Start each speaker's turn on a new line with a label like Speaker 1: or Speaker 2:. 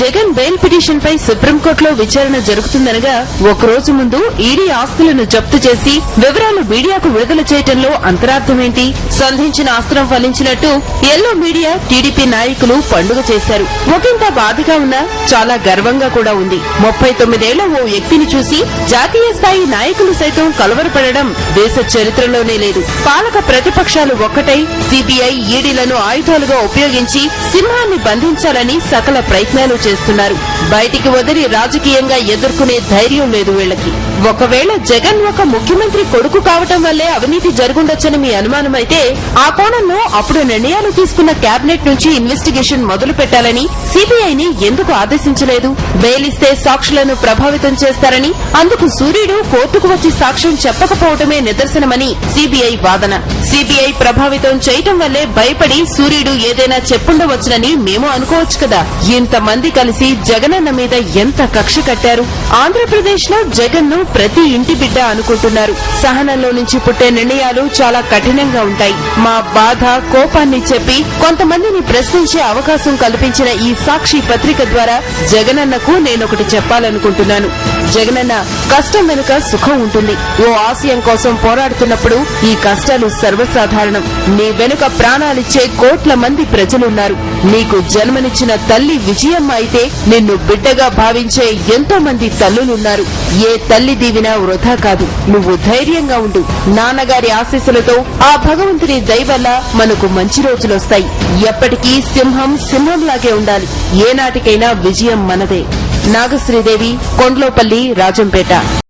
Speaker 1: Jagan bail petition పై సుప్రీంకోర్టులో విచారణ జరుగుతుందనగా ఒకరోజు ముందు ఈడీ ఆస్తులను జప్తు చేసి వివరాలు మీడియాకు విడుదల చేయటంలో అంతరార్థమేంటి? సంధించిన అస్త్రం ఫలించినట్టు ఎల్లో మీడియా టీడీపీ నాయకులు పండుగ చేశారు. ఒకంత బాధగా ఉన్నా చాలా గర్వంగా కూడా ఉంది. ముప్పై తొమ్మిదేళ్ళ ఓ వ్యక్తిని చూసి జాతీయ స్థాయి నాయకులు సైతం కలవరపడడం దేశ చరిత్రలోనే లేదు. పాలక ప్రతిపక్షాలు ఒక్కటై సిబిఐ ఈడీలను ఆయుధాలుగా ఉపయోగించి సింహాన్ని బంధించాలని సకల ప్రయత్నాలు చేస్తున్నారు. బయటికి వదిలి రాజకీయంగా ఎదుర్కొనే ధైర్యం లేదు వీళ్ళకి ఒకవేళ జగన్ ఒక ముఖ్యమంత్రి కొడుకు కావటం వల్లే అవినీతి జరుగుండొచ్చని మీ అనుమానమైతే ఆ కోణంలో అప్పుడు నిర్ణయాలు తీసుకున్న కేబినెట్ నుంచి ఇన్వెస్టిగేషన్ మొదలు పెట్టాలని సిబిఐని ఎందుకు ఆదేశించలేదు? బెయిలిస్తే సాక్షులను ప్రభావితం చేస్తారని అందుకు సూర్యుడు కోర్టుకు వచ్చి సాక్ష్యం చెప్పకపోవటమే నిదర్శనమని సిబిఐ వాదన. సిబిఐ ప్రభావితం చేయటం వల్లే భయపడి సూర్యుడు ఏదైనా చెప్పుండవచ్చునని మేము అనుకోవచ్చు కదా. ఇంతమంది కలిసి జగనన్న మీద ఎంత కక్ష కట్టారు? ఆంధ్రప్రదేశ్లో జగన్ను ప్రతి ఇంటి బిడ్డ అనుకుంటున్నారు. సహనంలో నుంచి పుట్టే నిర్ణయాలు చాలా కఠినంగా ఉంటాయి. మా బాధ కోపాన్ని చెప్పి కొంతమందిని ప్రశ్నించే అవకాశం కల్పించిన ఈ సాక్షి పత్రిక ద్వారా జగనన్నకు నేనొకటి చెప్పాలనుకుంటున్నాను. జగనన్న కష్టం వెనుక సుఖం ఉంటుంది. ఓ ఆశయం కోసం పోరాడుతున్నప్పుడు ఈ కష్టాలు సర్వసాధారణం. నీ వెనుక ప్రాణాలిచ్చే కోట్ల మంది ప్రజలున్నారు. నీకు జన్మనిచ్చిన తల్లి విజయమ్మ అయితే నిన్ను బిడ్డగా భావించే ఎంతో మంది తల్లులున్నారు. ఏ తల్లి దీవినా వృధా కాదు. నువ్వు ధైర్యంగా ఉండు. నాన్నగారి ఆశీస్సులతో ఆ భగవంతుని దయ వల్ల మనకు మంచి రోజులొస్తాయి ఎప్పటికీ సింహం సింహంలాగే ఉండాలి. ఏనాటికైనా విజయం మనదే. నాగశ్రీదేవి కొండ్లోపల్లి రాజంపేట.